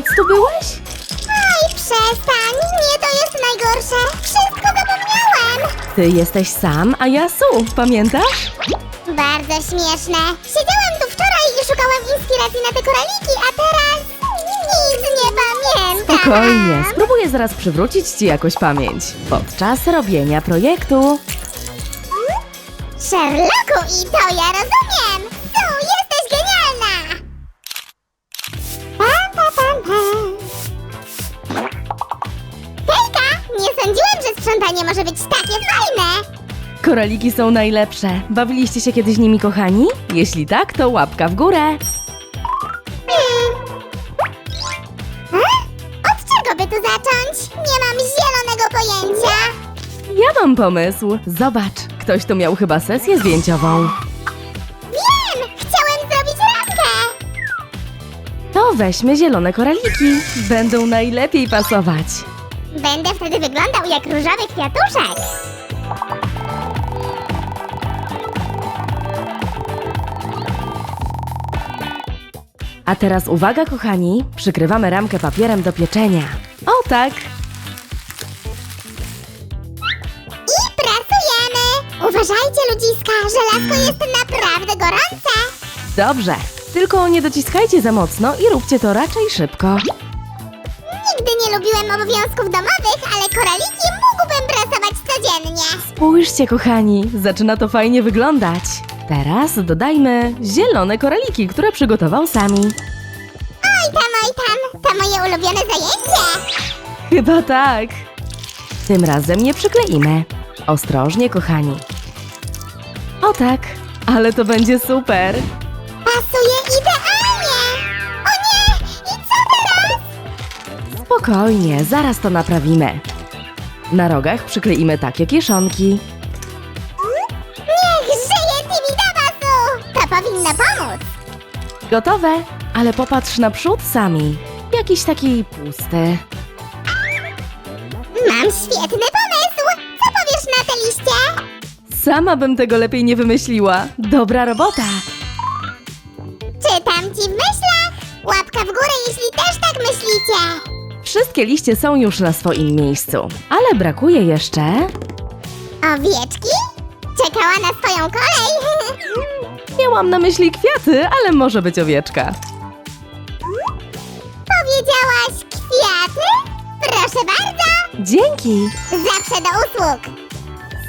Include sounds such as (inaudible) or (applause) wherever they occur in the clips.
noc tu byłeś? Oj, przestań! Nie, to jest najgorsze! Wszystko zapomniałem! Ty jesteś sam, a ja Su, pamiętasz? Bardzo śmieszne. Siedziałem tu wczoraj i szukałem inspiracji na te koraliki, a teraz nic nie pamiętam. Spokojnie, spróbuję zaraz przywrócić ci jakoś pamięć. Podczas robienia projektu. Sherlocku, i to ja rozumiem! Sprzątanie może być takie fajne! Koraliki są najlepsze. Bawiliście się kiedyś nimi, kochani? Jeśli tak, to łapka w górę. Hmm. A? Od czego by tu zacząć? Nie mam zielonego pojęcia! Ja mam pomysł. Zobacz, ktoś tu miał chyba sesję zdjęciową. Wiem! Chciałem zrobić ramkę! To weźmy zielone koraliki. Będą najlepiej pasować. Będę wtedy wyglądał jak różowy kwiatuszek! A teraz uwaga, kochani, przykrywamy ramkę papierem do pieczenia. O tak! I pracujemy! Uważajcie, ludziska, żelazko jest naprawdę gorące! Dobrze, tylko nie dociskajcie za mocno i róbcie to raczej szybko. Nie lubiłem obowiązków domowych, ale koraliki mógłbym pracować codziennie. Spójrzcie, kochani, zaczyna to fajnie wyglądać. Teraz dodajmy zielone koraliki, które przygotował Sami. Oj tam, oj tam, to moje ulubione zajęcie. Chyba tak. Tym razem nie przykleimy. Ostrożnie, kochani. O tak, ale to będzie super. Pasuje idealnie. Spokojnie, zaraz to naprawimy. Na rogach przykleimy takie kieszonki. Niech żyje Tibidabasu! To powinno pomóc. Gotowe, ale popatrz naprzód sami. Jakiś taki pusty. Mam świetny pomysł. Co powiesz na te liście? Sama bym tego lepiej nie wymyśliła. Dobra robota. Czytam ci w myślach. Łapka w górę, jeśli też tak myślicie. Wszystkie liście są już na swoim miejscu, ale brakuje jeszcze. Owieczki? Czekała na swoją kolej. (laughs) Miałam na myśli kwiaty, ale może być owieczka. Powiedziałaś kwiaty? Proszę bardzo. Dzięki. Zawsze do usług.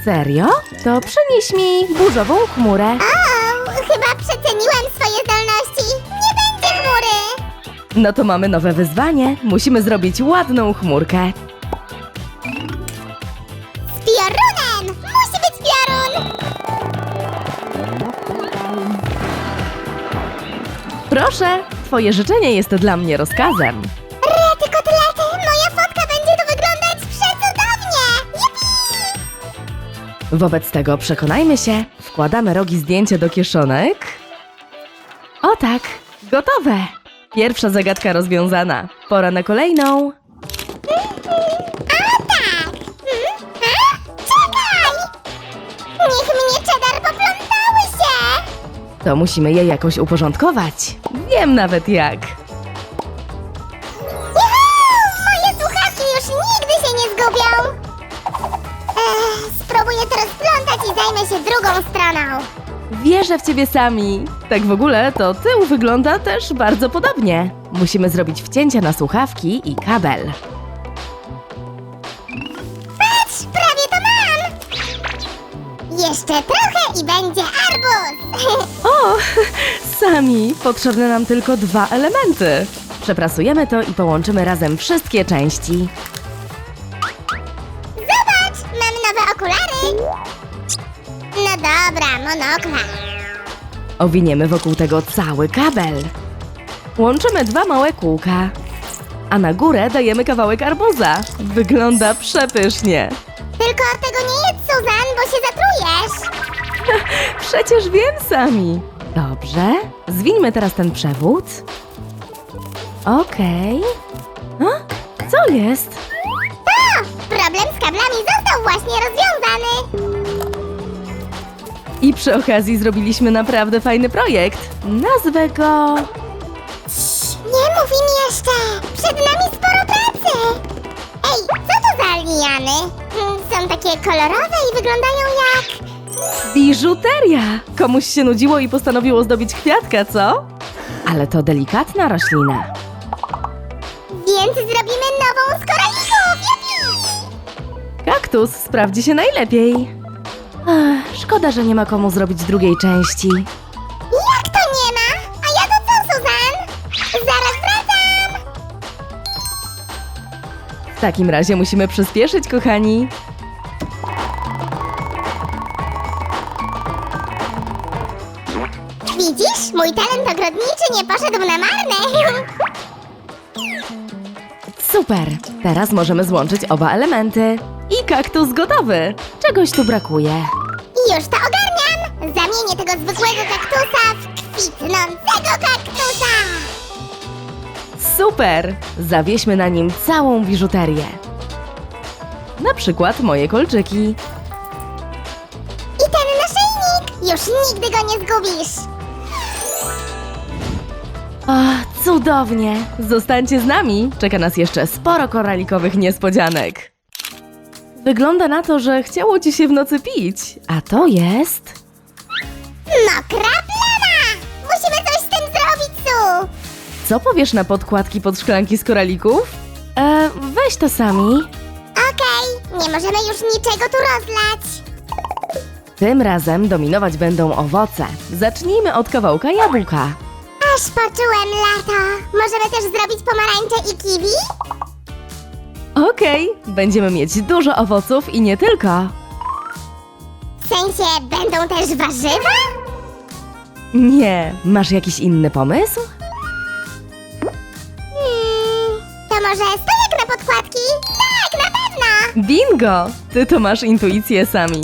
Serio? To przynieś mi burzową chmurę. O, chyba przeceniłem swoje zdolności. Nie będzie chmury. No to mamy nowe wyzwanie. Musimy zrobić ładną chmurkę. Z piorunem! Musi być piorun! Proszę, twoje życzenie jest dla mnie rozkazem. Rety kotlety! Moja fotka będzie tu wyglądać przecudownie! Jupi! Wobec tego przekonajmy się, wkładamy rogi zdjęcia do kieszonek. O tak, gotowe. Pierwsza zagadka rozwiązana. Pora na kolejną. A tak! A? Czekaj! Niech mnie cheddar poplątały się! To musimy je jakoś uporządkować. Wiem nawet jak. Juhu! Moje słuchawki już nigdy się nie zgubią! Ech, spróbuję to rozplątać i zajmę się drugą stroną. Wierzę w ciebie sami. Tak w ogóle to tył wygląda też bardzo podobnie. Musimy zrobić wcięcia na słuchawki i kabel. Patrz, prawie to mam! Jeszcze trochę i będzie arbuz! (laughs) O, sami, potrzebne nam tylko dwa elementy. Przeprasujemy to i połączymy razem wszystkie części. Monokla. Owiniemy wokół tego cały kabel. Łączymy dwa małe kółka. A na górę dajemy kawałek arbuza. Wygląda przepysznie. Tylko tego nie jedz, Suzan, bo się zatrujesz! (laughs) Przecież wiem sami. Dobrze. Zwińmy teraz ten przewód. Okej. A? Co jest? To! Problem z kablami został właśnie rozwiązany! Przy okazji zrobiliśmy naprawdę fajny projekt. Nazwę go... Nie mów im jeszcze! Przed nami sporo pracy! Ej, co to za liany? Mm, Są takie kolorowe i wyglądają jak... Biżuteria! Komuś się nudziło i postanowił ozdobić kwiatka, co? Ale to delikatna roślina. Więc zrobimy nową z koralików! Jupi! Kaktus sprawdzi się najlepiej. Ach, szkoda, że nie ma komu zrobić drugiej części. Jak to nie ma? A ja to co, Suzan? Zaraz wracam! W takim razie musimy przyspieszyć, kochani. Widzisz? Mój talent ogrodniczy nie poszedł na marne! Super! Teraz możemy złączyć oba elementy. I kaktus gotowy! Czegoś tu brakuje. Już to ogarniam! Zamienię tego zwykłego kaktusa w kwitnącego kaktusa! Super! Zawieźmy na nim całą biżuterię. Na przykład moje kolczyki. I ten naszyjnik! Już nigdy go nie zgubisz! O, cudownie! Zostańcie z nami! Czeka nas jeszcze sporo koralikowych niespodzianek. Wygląda na to, że chciało ci się w nocy pić, a to jest... Mokra plama! Musimy coś z tym zrobić, Su! Co powiesz na podkładki pod szklanki z koralików? E, weź to sami. Okej, nie możemy już niczego tu rozlać. Tym razem dominować będą owoce. Zacznijmy od kawałka jabłka. Aż poczułem lato. Możemy też zrobić pomarańcze i kiwi? Okej, będziemy mieć dużo owoców i nie tylko. W sensie, będą też warzywa? Nie, masz jakiś inny pomysł? Hmm, to może stojak na podkładki? Tak, na pewno! Bingo! Ty to masz intuicję sami.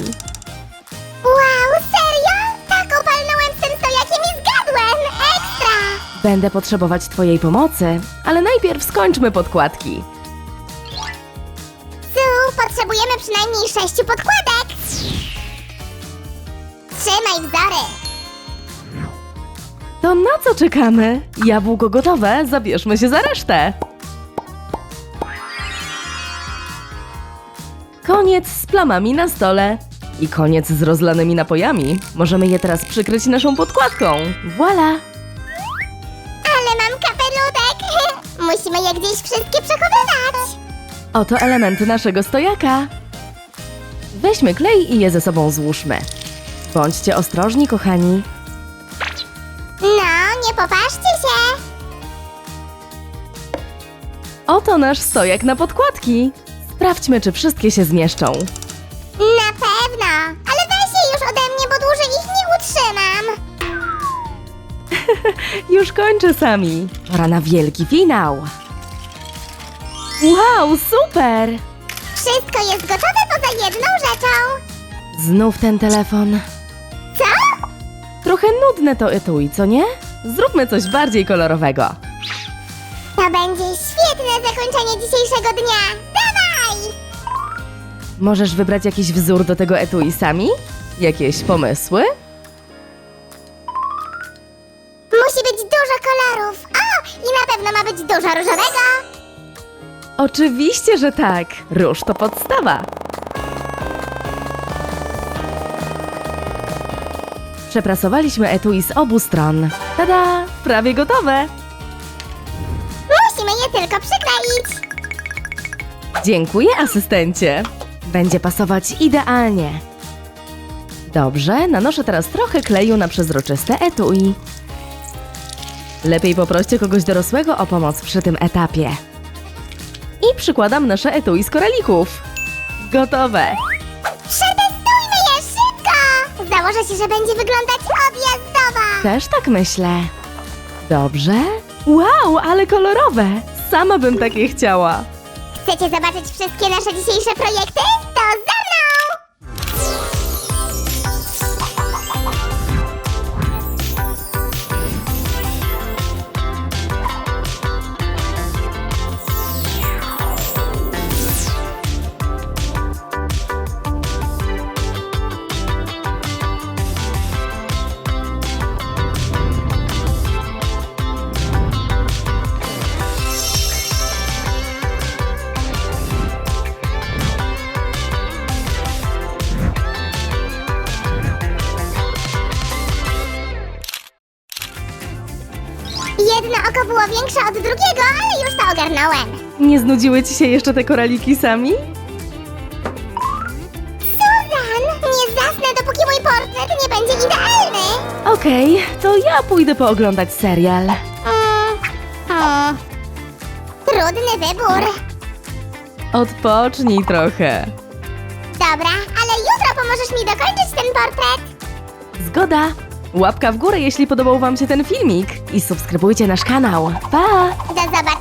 Wow, serio? Tak opalnąłem z tym stojakiem i zgadłem! Ekstra! Będę potrzebować twojej pomocy, ale najpierw skończmy podkładki. Potrzebujemy przynajmniej sześciu podkładek. Trzymaj wzory. To na co czekamy? Jabłko gotowe, zabierzmy się za resztę. Koniec z plamami na stole. I koniec z rozlanymi napojami. Możemy je teraz przykryć naszą podkładką. Voila! Ale mam kapelutek. (laughs) Musimy je gdzieś wszystkie przechowywać. Oto elementy naszego stojaka. Weźmy klej i je ze sobą złóżmy. Bądźcie ostrożni, kochani. No, nie popaszcie się. Oto nasz stojak na podkładki. Sprawdźmy, czy wszystkie się zmieszczą. Na pewno. Ale weź je już ode mnie, bo dłużej ich nie utrzymam. (laughs) Już kończę sami. Pora na wielki finał. Wow, super! Wszystko jest gotowe poza jedną rzeczą. Znów ten telefon. Co? Trochę nudne to etui, co nie? Zróbmy coś bardziej kolorowego. To będzie świetne zakończenie dzisiejszego dnia. Dawaj! Możesz wybrać jakiś wzór do tego etui sami? Jakieś pomysły? Musi być dużo kolorów. O, i na pewno ma być dużo różowego. Oczywiście, że tak. Róż to podstawa. Przeprasowaliśmy etui z obu stron. Tada! Prawie gotowe! Musimy je tylko przykleić. Dziękuję, asystencie. Będzie pasować idealnie. Dobrze, nanoszę teraz trochę kleju na przezroczyste etui. Lepiej poproście kogoś dorosłego o pomoc przy tym etapie. Przykładam nasze etui z koralików. Gotowe! Przetestujmy je szybko! Założę się, że będzie wyglądać odjazdowo. Też tak myślę. Dobrze? Wow, ale kolorowe! Sama bym takie chciała. Chcecie zobaczyć wszystkie nasze dzisiejsze projekty? To za Jedno oko było większe od drugiego, ale już to ogarnąłem. Nie znudziły ci się jeszcze te koraliki sami? Susan, nie zasnę, dopóki mój portret nie będzie idealny. Okej, to ja pójdę pooglądać serial. Mm. Trudny wybór. Odpocznij trochę. Dobra, ale jutro pomożesz mi dokończyć ten portret. Zgoda. Łapka w górę, jeśli podobał Wam się ten filmik i subskrybujcie nasz kanał. Pa! Do zobaczenia